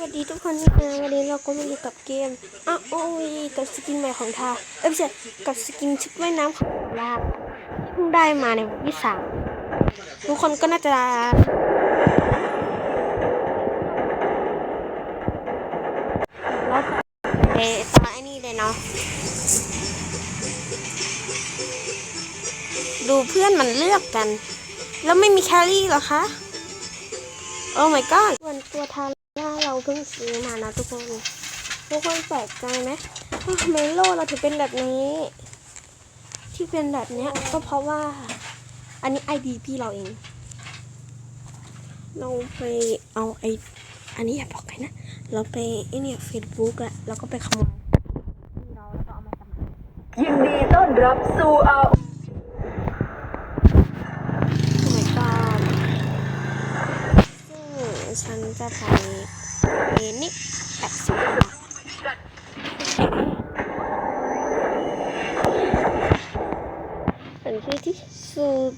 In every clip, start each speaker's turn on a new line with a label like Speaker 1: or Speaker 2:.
Speaker 1: วัสดีทุกคนนะวันนี้เราก็มาอยู่กับเกมอ้าวโอ้ยกับสกินใหม่ของทาเอ้ยไม่ใช่กับสกินชุดว่ายน้ำของลาที่เพิ่งได้มาในวันที่สามทุกคนก็น่าจะแล้วเอตอนไอ้นี่เลยเนาะดูเพื่อนมันเลือกกัน แล้วไม่มีแครี่หรอคะ โอ้ my god ส่วนตัวทา เพิ่งซื้อมานะทุกคนทุกคนแปลกใจไหมว่าทำไมโลเราถึงเป็นแบบนี้ ที่เป็นแบบเนี้ยก็เพราะว่า อันนี้ไอดีพี่เราเอง เราไปเอาไออันนี้อย่าบอกใครนะ เราไปไอเนี่ยเฟซบุ๊กอะแล้วก็ไปขโมยเราแล้วก็เอามาทำ
Speaker 2: ยินดีต้อนรับสู่เอา
Speaker 1: โอ้ my god ซึ่งฉันจะไป เอนิแปดสิบบาทเป็นชื่อที่สุด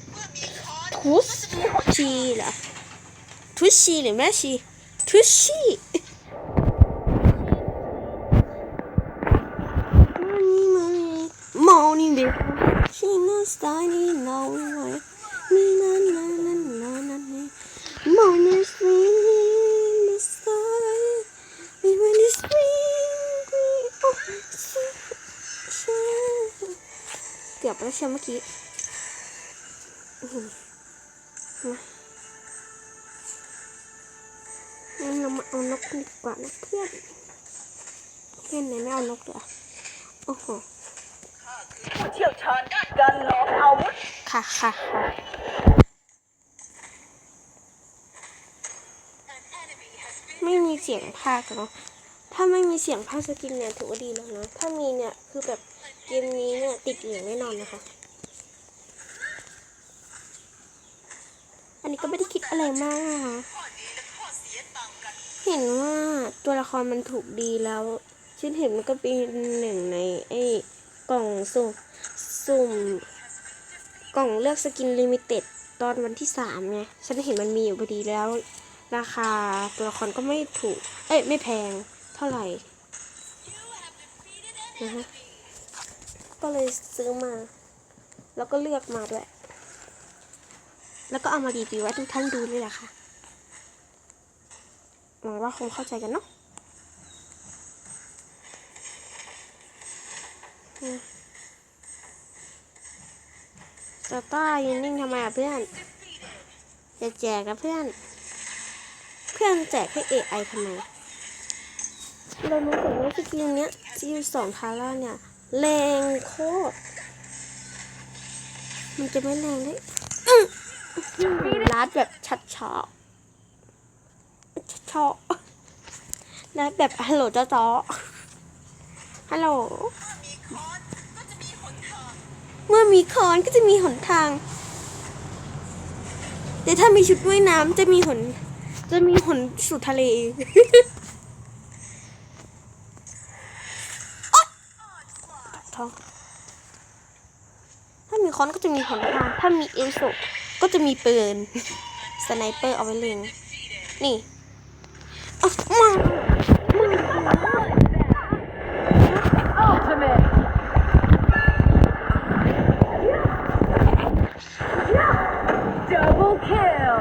Speaker 1: เกือบแล้วเชียวเมื่อกี้อื้อหือมางั้นเรามาเอานกดีกว่านะเพื่อน เพื่อนไหนไม่เอานกเหรอโอ้โห
Speaker 2: ผู้เชี่ยวชาญด้านการหลอมอาวุธ
Speaker 1: ค่ะค่ะค่ะไม่มีเสียงภาคเนาะ ถ้าไม่มีเสียงภาคสกินเนี่ยถือว่าดีแล้วนะ ถ้ามีเนี่ยคือแบบเกมนี้เนี่ยติดเหลืองแน่นอนนะคะ อันนี้ก็ไม่ได้คิดอะไรมากนะคะเห็นว่าตัวละครมันถูกดีแล้วฉันเห็นมันก็เป็นหนึ่งในไอ้กล่องสุ่มสุ่มกล่องเลือกสกินลิมิเต็ดตอนวันที่สามไงฉันเห็นมันมีอยู่พอดีแล้ว ราคาตัวละครก็ไม่ถูก เอ้ยไม่แพง เท่าไหร่นะฮะก็เลยซื้อมา แล้วก็เลือกมาด้วย แล้วก็เอามารีวิวไว้ทุกท่านดูเลยแหละค่ะหวังว่าคงเข้าใจกันเนาะอืมตาต้ายืนนิ่งทำไมอะเพื่อนจะแจกนะเพื่อน เพื่อนแจกให้ AI ทำไม เรารู้สึกว่าสกิลเนี้ยสกิลสองทาร่าเนี่ยแรงโคตร มันจะไม่แรงได้อื้อลัดแบบชัดชอชัดชอลัดแบบฮัลโหลจ้าจ้อฮัลโหล เมื่อมีคอนก็จะมีหนทาง แต่ถ้ามีชุดว่ายน้ำจะมีหน จะมีหนสู่ทะเล อ๊ะท้องถ้ามี คอนก็จะมีหนทาง ถ้ามีเอลโซก็จะมีปืน สไนเปอร์เอาไว้เล็ง นี่มา
Speaker 2: มา Double kill เบิลคิล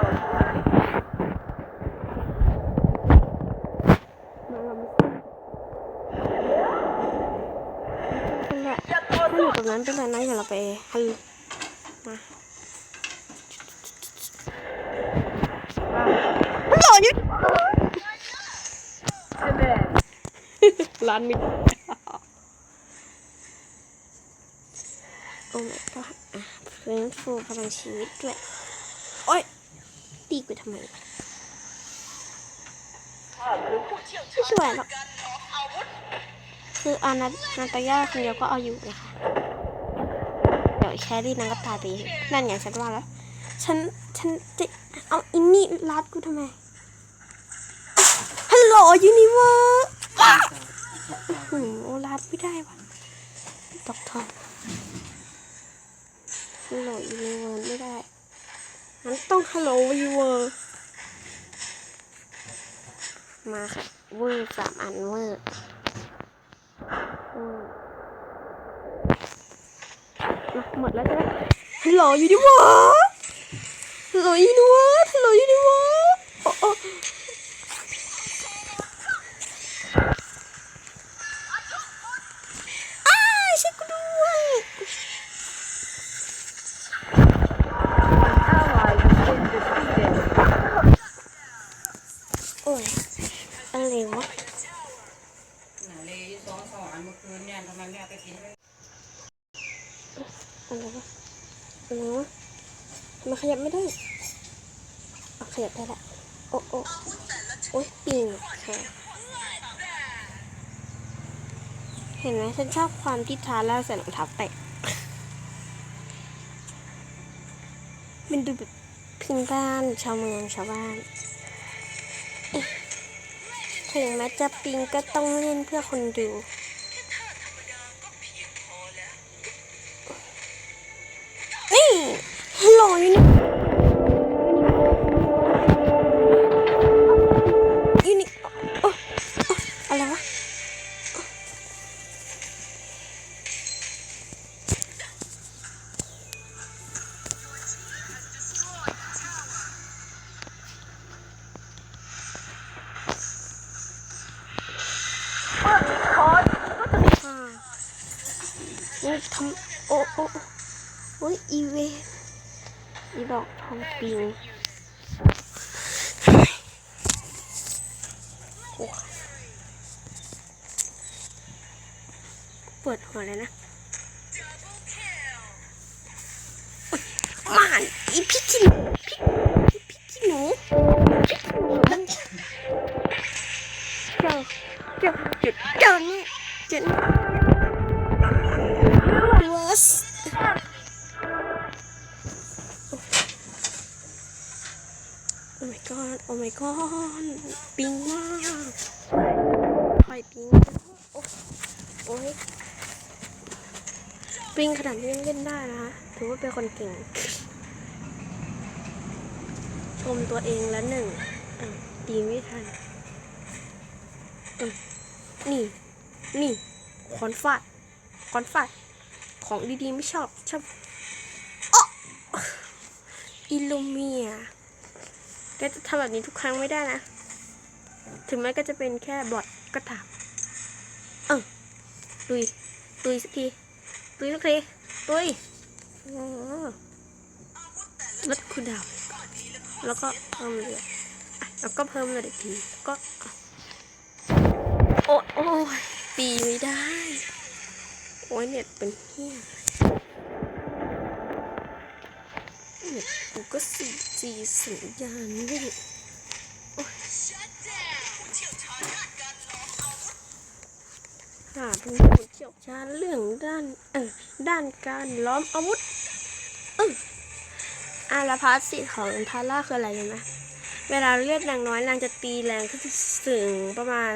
Speaker 1: มาเรามาสู้นั่นแหละ
Speaker 2: อย่าต่อ
Speaker 1: ถ้าอ
Speaker 2: สู้
Speaker 1: ยู่ตรง นั้นเป็นไรนะอย่าเราไปฮัลมาฮัลโหลนี่
Speaker 2: อัลติเมท
Speaker 1: ร้านมิดโอ้ my god อะฟื้นฟูพลังชีวิตด้วย โอ๊ยตีกูทำไม
Speaker 2: ข้าคือผู้เชี่ยวชา
Speaker 1: ไม่
Speaker 2: ญ
Speaker 1: ช่วยหรอก
Speaker 2: การหลอมอาวุธ
Speaker 1: คืออานานาตายาคนเดียวก็เอาอยู่นะคะเดี๋ยว แครี่นางก็ตายไปเองนั่นไงฉันว่าแล้ว ฉัน ฉันจะเอาอินนี่รัดกูทำไม ฮัลโหลยูนิเวอร์หืมโอรัดไม่ได้วะตอกทองฮัลโหลยูนิเวอร์ไม่ได้งั้นต้องฮัลโหลยูเวอร์ มาค่ะ เวอร์สามอันเวอร์อื มาหมดแล้วใช่ไหมฮัลโหลยูนิเวอร์ฮัลโหลยูนิเวอร์ฮัลโหลยูนิเวอร์โบไม่ได้อะขยับได้ละโอ้โอ้โอ้ยปิงค่ะเห็นไหมฉันชอบความที่ทาแล้วใส่รองเท้าแตะมันดูแบบพื้นบ้านชาวเมืองชาวบ้านถึงแม้จะปิงก็ต้องเล่นเพื่อคนดู โอ้ทำโอ้โอ้โอ้โอ้ยอีเวนอีดอกทองปิงโอ้ปวดหัวเลยนะมันอีพิชิต นาดนี้ยังเล่นได้นะคะถือว่าเป็นคนเก่ง ชมตัวเองแล้วหนึ่งตีไม่ทันนี่ นี่คอนฟาดคอนฟาดของดีๆไม่ชอบ ชอบอิลูเมียแกจะทำแบบนี้ทุกครั้งไม่ได้นะ ถึงแม้ก็จะเป็นแค่บอทก็ตาม เออตุยตุยสักทีตุยสักที เออลดคูลดาว แล้วก็เพิ่มเลยอะแล้วก็เพิ่มเลยอีกที ก็ โอ้โอ้ยตีไม่ได้ โอ้ยเน็ตเป็นเฮี้ยเน็ตกูก็สี่จีสัญญาณไม่โอ๊ย หาเป็นผู้เชี่ยวชาญเรื่องด้านเออด้านการล้อมอาวุธเอออาราพาสสิของทาร่าคืออะไรรู้ไหมเวลาเลือดนางน้อยนางจะตีแรงขึ้นถึงประมาณ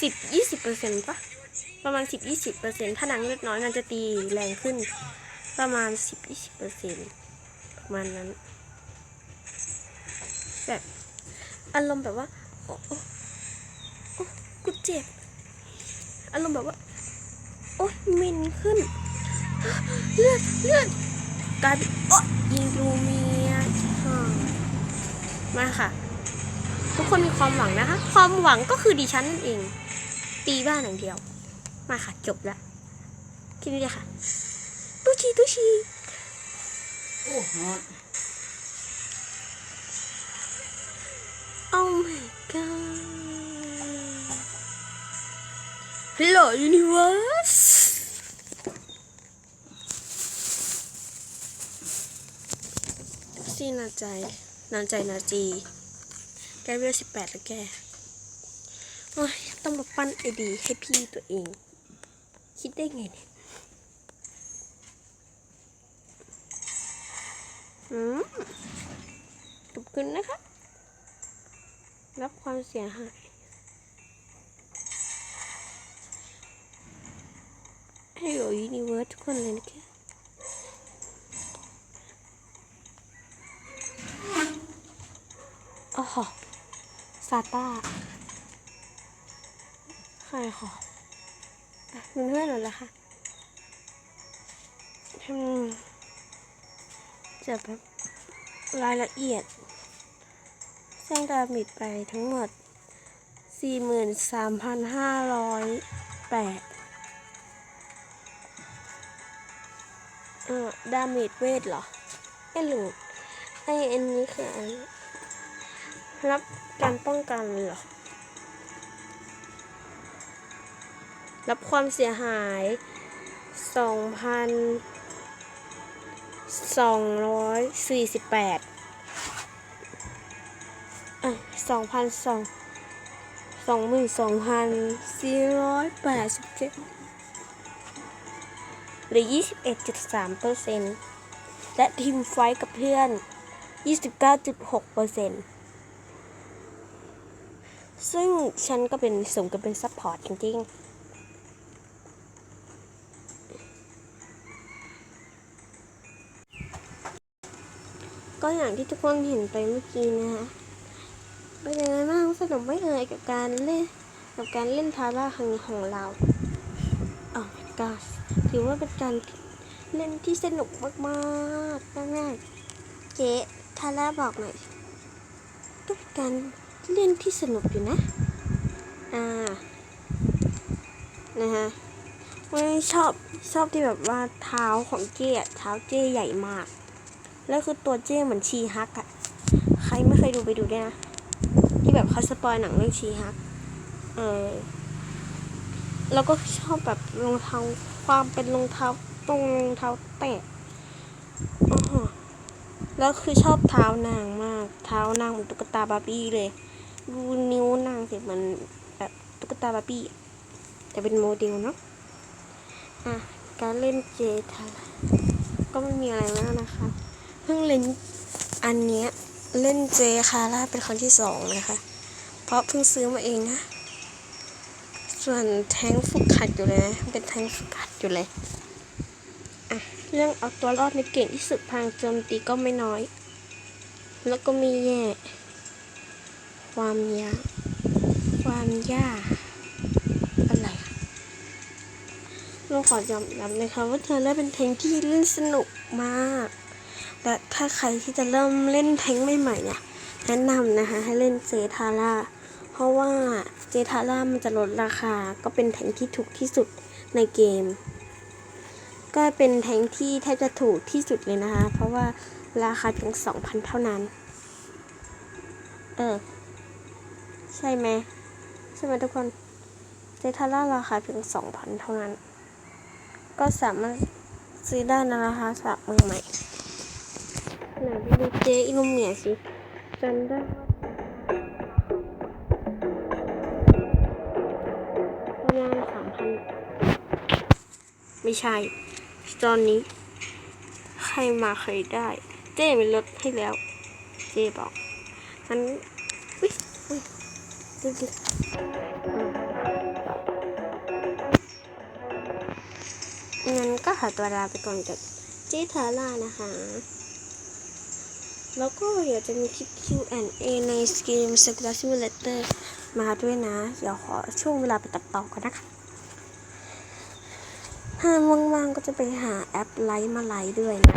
Speaker 1: สิบยี่สิบเปอร์เซ็นต์ปะประมาณ10 20เปอร์เซ็นต์ถ้านางเลือดน้อยนางจะตีแรงขึ้น ประมาณ10 20เปอร์เซ็นต์ประมาณนั้นแบบอารมณ์แบบว่าโอ้โอ้โอ้กูเจ็บ อารมณ์แบบว่า โอ้ยเมินขึ้น เลือดเลือดกลายเป็นโอ้ยิงดูเมียมาค่ะ ทุกคนมีความหวังนะคะ ความหวังก็คือดิฉันนั่นเอง ตีบ้านอย่างเดียว มาค่ะ จบล้วคิดดูเลยค่ะตูชีตูชี
Speaker 3: โอ้ฮอ
Speaker 1: Hello Universe ซีนาใจนาใจนาจีแกเวลสิบแปดแล้วแกโอ้ยต้องมาปั้นไอดีให้พี่ตัวเอง คิดได้ไงเนี่ยอืมขอบคุณนะคะ รับความเสียหาย ให้โยยูนิเวิร์สทุกคนเลยนะคะอ๋อสซาต้าใครขออะเป็นเพื่อนหนูเหรอคะอืมจะแบบรายละเอียดสร้างดามิดไปทั้งหมด 43,508่าดาเมจเวทเหรอไอหรือไอ้อันนี้คืออันรับการป้องกันเหรอ รับความเสียหายสองพันสองร้อยสี่สิบแปดอ่สองพันสองสองหมื่นสองพันสี่ร้อยแปดสิบเจ็ด ซ็นต์และทีมไฟท์กับเพื่อน 29.6เปอร์เซ็นต์ซึ่งฉันก็เป็นสมกับเป็นซัพพอร์ตจริงๆก็อย่างที่ทุกคนเห็นไปเมื่อกี้นะคะเป็นยังไงบ้างสนุกไหม่เอ่ยกับการเล่นกับการเล่นทาร่าครั้งนี้ของเราอ๋อ my god ถือว่าเป็นการเล่นที่สนุกมากๆมากๆเจ๊ทาร่าบอกหน่อยก็เป็นการเล่นที่สนุกอยู่นะ อ่า นะฮะไม่ชอบชอบที่แบบว่าเท้าของเจ๊เท้าเจ๊ใหญ่มาก แล้วคือตัวเจ้เหมือนชีฮักอะใครไม่เคยดูไปดูด้วยนะ ที่แบบเขาสปอยหนังเรื่องชีฮัก เออ แล้วก็ชอบแบบรองเท้าความเป็นรองเท้าตรงรองเท้าแตะแล้วคือชอบเท้านางมาก เท้านางเหมือนตุ๊กตาบาร์บี้เลย ดูนิ้วนางสิเหมือนแบบตุ๊กตาบาร์บี้อะแต่เป็นโมเดลเนาะอะการเล่นเจทาก็ไม่มีอะไรมากนะคะ เพิ่งเล่นอันเนี้ยเล่นเจคาร่าเป็นครั้งที่สองนะคะ เพราะเพิ่งซื้อมาเองนะ ส่วนแทงฝึกขัดอยู่เลยนะเป็นแทงฝึกขัดอยู่เลยอะเรื่องเอาตัวรอดในเก่งที่สุดทางโจมตีก็ไม่น้อย แล้วก็มีแย่ความยากความยากอะไรเราขอยอมรับเลยค่ะว่าเธอเล่นเป็นแทงที่เล่นสนุกมากและถ้าใครที่จะเริ่มเล่นแทงใหม่ๆเนี่ยแนะนำนะคะให้เล่นเจทาร่า เพราะว่าเจทาร่ามันจะลดราคาก็เป็นแทงที่ถูกที่สุดในเกม ก็เป็นแทงที่แทบจะถูกที่สุดเลยนะคะ เพราะว่าราคาเพียงสองพันเท่านั้น เออ ใช่ไหมใช่ไหมทุกคนเจทาร่าราคาเพียงสองพันเท่านั้น ก็สามารถซื้อได้นะราคาจากมือใหม่ไหนไปดูเจอิลูเมียสิจำได้ ไม่ใช่ ตอนนี้ ใครมาใครได้ เจ๊มีลดให้แล้ว เจ๊บอกงั้นอุ้ยอุ้ยดูดิงั้นก็ขอตัวลาไปก่อนกับเจ๊ทาร่านะคะ แล้วก็เดี๋ยวจะมีคลิป Q&A ในเกม s e c u l a Simulator มาด้วยนะ เดี๋ยวขอช่วงเวลาไปตัดต่อก่อนนะคะ ถ้าว่างๆก็จะไปหาแอปไลฟ์มาไลฟ์ด้วยนะ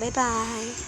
Speaker 1: บ๊ายบาย